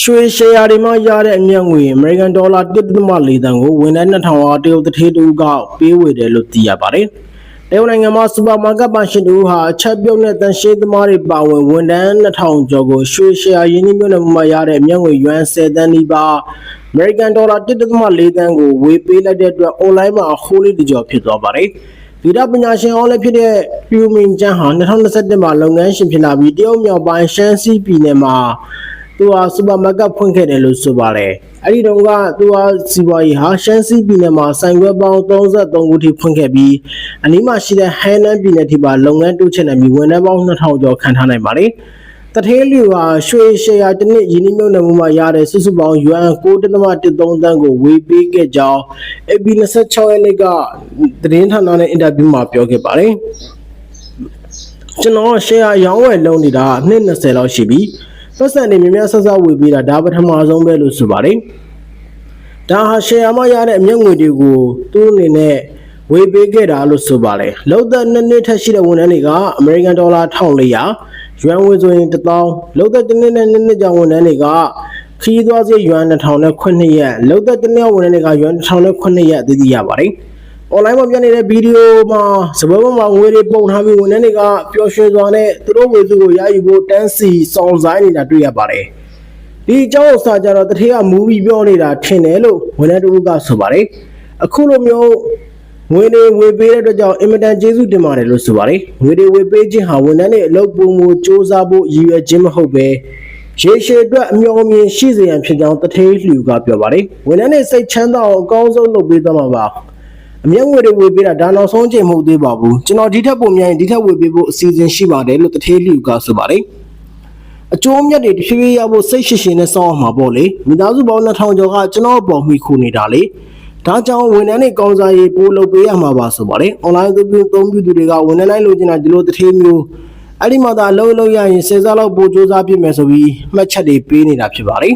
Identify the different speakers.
Speaker 1: ရွှေရှယ်ယာတွေမှရတဲ့အမြတ်ငွေအမေရိကန်ဒေါ်လာ1.4တန်ကိုဝန်ထမ်း2000ဝါတရုတ်တထေးတူကပေးဝေတယ်လို့သိရပါတယ်။တရုတ်နိုင်ငံမှာစူပါမားကတ်ပိုင်ရှင်တို့ဟာအချက်ပြုတ်နဲ့တန်ရှင်းသမားတွေပါဝင်ဝန်ထမ်း2000ကျော်ကိုရွှေရှယ်ယာရင်းနှီးမြှုပ်နှံမှုမှရတဲ့အမြတ်ငွေယွမ်10တန်းနီးပါးအမေရိကန်ဒေါ်လာ1.4တန်းကိုဝေပေးလိုက်တဲ့အတွက်အွန်လိုင်းမှာအခိုးလေးတစ်ကြော်ဖြစ်သွားပါတယ်။ဗီဒပညာရှင်အောင်လည်းဖြစ်တဲ့ပြူမင်ကျန်းဟာ2021မှာလုပ်ငန်းရှင်ဖြစ်လာပြီးတရုတ်မြောက်ပိုင်းရှမ်းစီးပြည်နယ်မှာ သူဟာစူပါမားကတ်ဖွင့်ခဲ့တယ်လို့ဆိုပါတယ်။အဲဒီတုန်းကသူဟာစီပွားရေးဟာရှမ်းစီးပြည်နယ်မှာဆိုင်ခွဲပေါင်း33ခုထိဖွင့်ခဲ့ပြီးအနီးမှာရှိတဲ့ဟန်နန်ပြည်နယ်ထိပါလုပ်ငန်းတိုးချဲ့နိုင်ပြီးဝန်ထမ်းပေါင်း2000ကျော်ခန့်ထားနိုင်ပါတယ်။တထေးလူဟာရွှေရှယ်ယာတစ်နှစ်ရင်းနှီးမြှုပ်နှံမှုမှရတဲ့စုစုပေါင်းယွမ်9.13တန်းကိုဝေပေးခဲ့ကြောင်း AB 26ရက်နေ့ကသတင်းဌာနနဲ့အင်တာဗျူးမှာပြောခဲ့ပါတယ်။ကျွန်တော်ရှယ်ယာရောင်းဝယ်လုပ်နေတာနှစ်20လောက်ရှိပြီ။ ပတ်စံနေမြများဆက်ဆက်ဝေပေးတာဒါပထမဆုံးပဲလို့ဆိုပါတယ်။ဒါဟာရှယ်ယာမှရတဲ့အမြတ်ငွေတွေကိုသူ့အနေနဲ့ဝေပေးခဲ့တာလို့ဆိုပါတယ်။လောက်သက်နှစ်နှစ်ထက်ရှိတဲ့ဝန်ထမ်းတွေကအမေရိကန်ဒေါ်လာ1400ယွမ်ဝေဆိုရင်1000လောက်သက်တစ်နှစ်နဲ့နှစ်နှစ်ကြောင်ဝန်ထမ်းတွေကခီးသွားစေးယွမ်2000နဲ့9ရက်လောက်သက်တစ်နှစ်ဝန်ထမ်းတွေကယွမ်1000နဲ့9ရက်အသီးသီးရပါတယ်။ online မှာပြနေတဲ့ဗီဒီယိုမှာစပွဲပေါ်မှာငွေတွေပုံထားပြီးဝန်ထမ်းတွေကပျော်ရွှင်စွာနဲ့သူတို့ဝေစုကိုရယူဖို့တန်းစီစောင့်ဆိုင်နေတာတွေ့ရပါတယ်။ဒီအကြောင်းအစာကြတော့တထေးကမူပြီးပြောနေတာထင်တယ်လို့ဝန်ထမ်းတို့ကဆိုပါတယ်။အခုလိုမျိုးငွေတွေဝေပေးတဲ့အတွက်ကြောင့်အင်မတန်ကျေးဇူးတင်ပါတယ်လို့ဆိုပါတယ်။ငွေတွေဝေပေးခြင်းဟာဝန်ထမ်းတွေအလုပ်ပုံမူစ조사ဖို့ရည်ရွယ်ခြင်းမဟုတ်ပဲရေရှည်အတွက်အမျှော်အမြင်ရှိစေရန်ဖြစ်ကြောင်းတထေးလှူကပြောပါတယ်။ဝန်ထမ်းတွေစိတ်ချမ်းသာအောင်အကောင်းဆုံးလုပ်ပေးသွားမှာပါ။ အမျက်ငွေတွေဝေပေးတာဒါနောက်ဆုံးချိန်မဟုတ်သေးပါဘူးကျွန်တော်ဒီထက်ပိုများရင်ဒီထက်ဝေပေးဖို့အစီအစဉ်ရှိပါတယ်လို့တထေးလှူကဆိုပါတယ်အကျိုးအမြတ်တွေတစ်ဖြည်းဖြည်းရဖို့စိတ်ရှိရှိနဲ့စောင့်အောင်မှာပေါ့လေမိသားစုပေါင်း2000ကျော်ကကျွန်တော်အပေါ်မိခိုနေတာလေဒါကြောင့်ဝန်ထမ်းတွေကောင်းစားရေးပို့လုပ်ပေးရမှာပါဆိုပါတယ်အွန်လိုင်းအသုံးပြုအသုံးပြုသူတွေကဝန်ထမ်းတိုင်းလိုချင်တာဒီလိုတထေးမျိုးအဲ့ဒီမှာသာအလုံးလုံးရရင်စေစားလောက်ပို့စူးစမ်းပြမယ်ဆိုပြီးမှတ်ချက်တွေပေးနေတာဖြစ်ပါတယ်